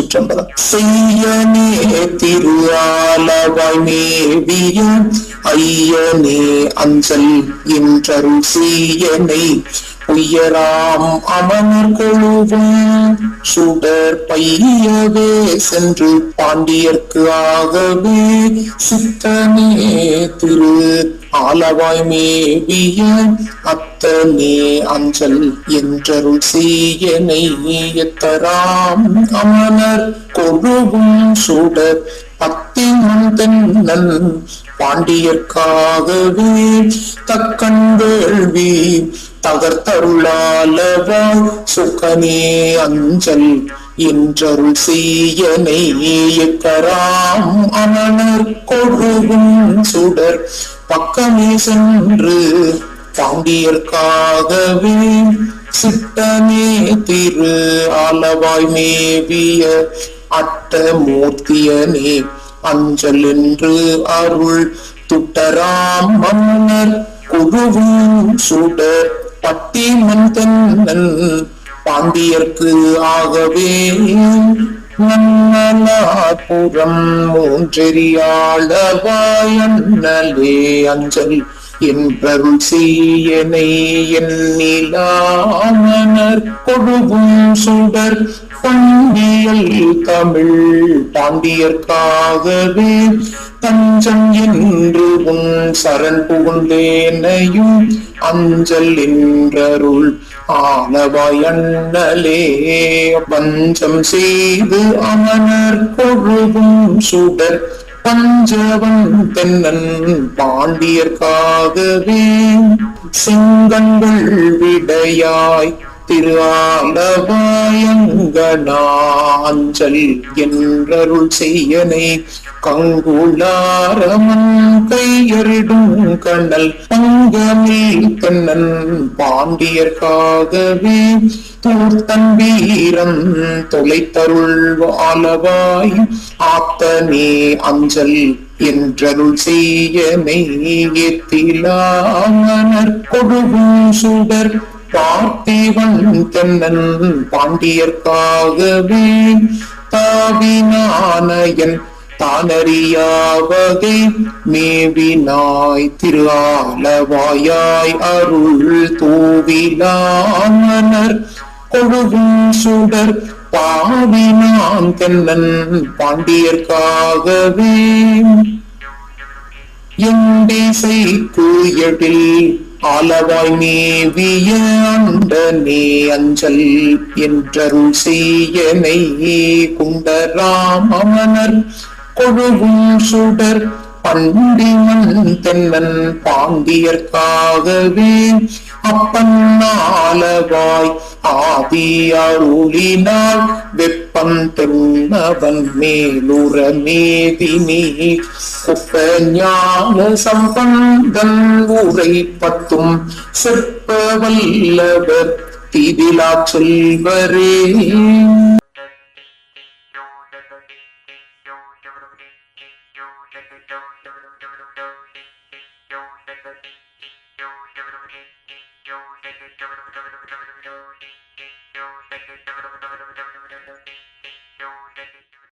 சுற்றம்பலம். செய்யனே திருஆலவாய் மேவிய ஐயனே அஞ்சல் என்றருள் செய்யனை. உயராம் அமர் கொழுவும் சுடர் பையவே சென்று பாண்டியர்க்கு ஆகவே சித்தனே திரு ஆலவாய் மேவியாய் அத்தனே அஞ்சல் என்றருள் செய்யனை எத்தராம் அமனர் கொழுவும் சுடர் பத்திமன் தென்னன் பாண்டியர்க்காகவே தக்கன் வேள்வி தகர்த்தருளாலவாய் சுக்கனே அஞ்சல் என்றருள் செய்யனை எக்கராம் அமனர் கொழுவும் சுடர் பக்கமே சென்று பாண்டியர்க்காகவே சிட்டனே திரு அளவாய் மேவிய அட்டமூர்த்தியனே அஞ்சல் என்று அருள் துட்டராம் மன்னர் குழுவும் சுடர் பட்டி மண் பாண்டியர்க்கு ஆகவே நன்னலாபுரம் மூன்றெறியாளவாய் அஞ்சல் என்பருள் செய்யனை எண்ணிலாமனர் கொடுவும் சுடர் பண்டியல் தமிழ் பாண்டியர்க்காகவே தஞ்சம் என்று உன் சரண் புகுந்தேனையும் அஞ்சல் என்றருள் ஆனவாயண்ணலே பஞ்சம் செய்து அமனர் கொழுவும் சுடர் பஞ்சவன் தென்னன் பாண்டியர்க்காகவே சிங்கங்கள் விடையாய் திரு என்றருள் செய்யனை கங்குளாரமன் கையறிடும் கண்ணல் பங்கமில் கண்ணன் பாண்டியர்காகவே தூர்த்தன் வீரன் தொலைத்தருள் வாழவாய் ஆத்தனே அஞ்சல் என்றருள் செய்ய எத்திலாமனர் கொடுவும் சுடர் பார்த்திவன் தென்னன் பாண்டியர்க்காகவே தாவினானயன் தானறியாவகை மேவினாய் திரு ஆலவாயாய் அருள் தூவிலாமனர். கொழுவும் சுடர் பாவினான் தென்னன் பாண்டியர்க்காகவே எண்டிசைக்கு எழில் ஆலவாய் மேவிய அண்டனே அஞ்சல் என்றருள் செய்யனை குண்டராமனர் கொழுவும் சுடர் பண்டிமன் தென்னன் பாண்டியர்க்காகவே அப்பன்னாலவாய் ஆதி அருளினால் வெப்பம் தென்னவன் மேலுற மேதினி குப்ப ஞான சம்பந்தன் உரை பத்தும் சிற்ப வல்லவர் திதிலா சொல்வரே